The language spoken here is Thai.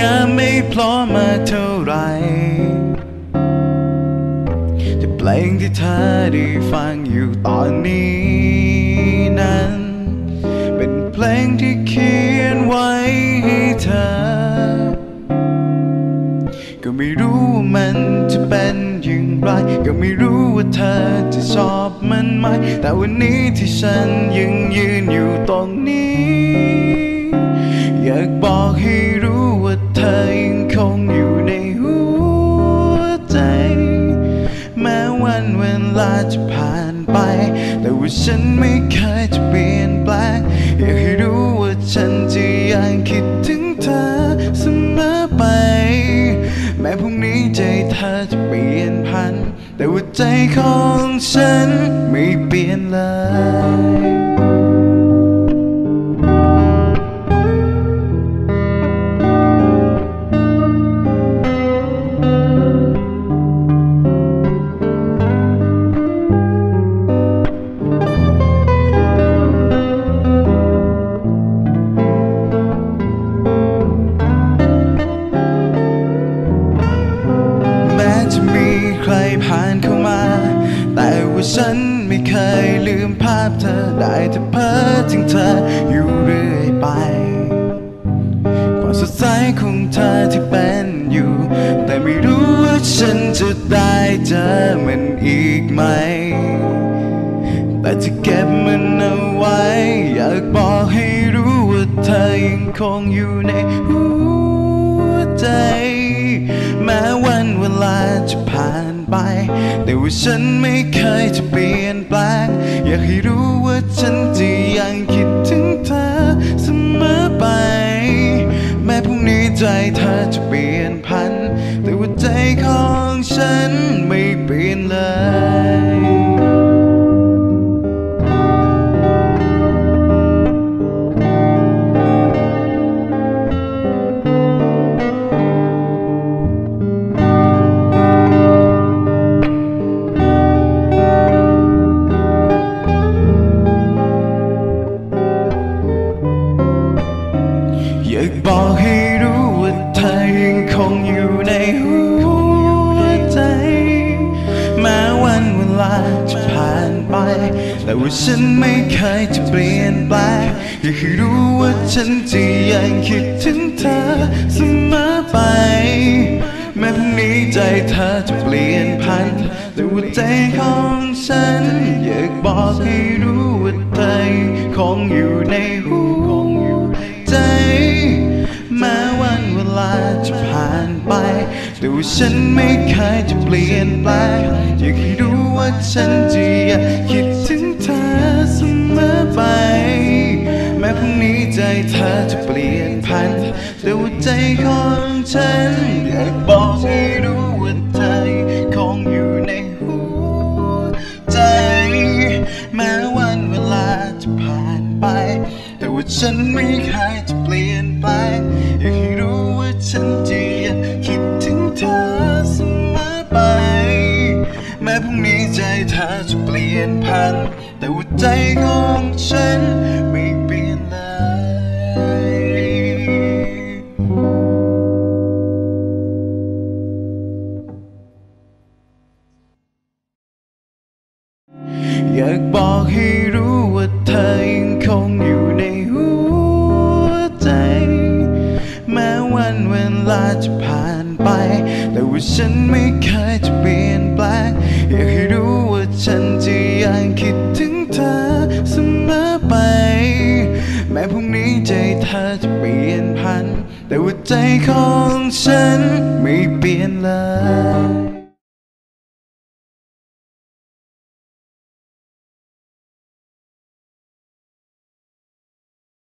ยังไม่พร้อมมาเท่าไรแต่เพลงที่เธอได้ฟังอยู่ตอนนี้นั้น เป็นเพลงที่เขียนไว้ให้เธอ ก็ไม่รู้ว่ามันจะเป็นอย่างไร ก็ไม่รู้ว่าเธอจะชอบมันไหม แต่วันนี้ที่ฉันยังยืนอยู่ตรงนี้ อยากบอกให้ ลาจะผ่านไป แต่ว่าฉันไม่เคยจะเปลี่ยนแปลง อยากให้รู้ว่าฉันจะยังคิดถึงเธอเสมอไป แม้พรุ่งนี้ใจเธอจะเปลี่ยนพัน แต่ว่าใจของฉันไม่เปลี่ยนเลย ผ่านเข้ามา แต่ว่าฉันไม่เคยลืมภาพเธอได้แต่เพ้อถึงเธออยู่เรื่อยไป ความสดใสของเธอที่เป็นอยู่ แต่ไม่รู้ว่าฉันจะได้เจอมันอีกไหม แต่จะเก็บมันเอาไว้ อยากบอกให้รู้ว่าเธอยังคงอยู่ในหัวใจ แต่ว่าฉันไม่เคยจะเปลี่ยนแปลง อยากให้รู้ว่าฉันจะยังคิดถึงเธอเสมอไป แม้พรุ่งนี้ใจเธอจะเปลี่ยนพัน แต่ว่าใจของฉันไม่เปลี่ยนเลย อยากบอกให้รู้ว่าเธอยังคงอยู่ในหัวใจ แม้วันเวลาจะผ่านไป แต่ว่าฉันไม่เคยจะเปลี่ยนแปลงอยากให้รู้ว่าฉันจะยังคิดถึงเธอเสมอไป แม้พรุ่งนี้ใจเธอจะเปลี่ยนพัน แต่ว่าใจของฉัน อยากบอกให้รู้ว่าเธอคงอยู่ในหัว แต่ว่าฉันไม่เคยจะเปลี่ยนแปลงอยากให้รู้ว่าฉันจะยังคิดถึงเธอเสมอไป แม้พรุ่งนี้ใจเธอจะเปลี่ยนพัน แต่ว่าใจของฉันอยากบอกให้รู้ว่าเธอคงอยู่ในหัวใจ แม้วันเวลาจะผ่านไป แต่ว่าฉันไม่เคยจะ เธอจะเปลี่ยนพันแต่ว่าใจของฉัน ฉันจะยังคิดถึงเธอเสมอไป แม้พรุ่งนี้ใจเธอจะเปลี่ยนพัน แต่ว่าใจของฉันไม่เปลี่ยนเลย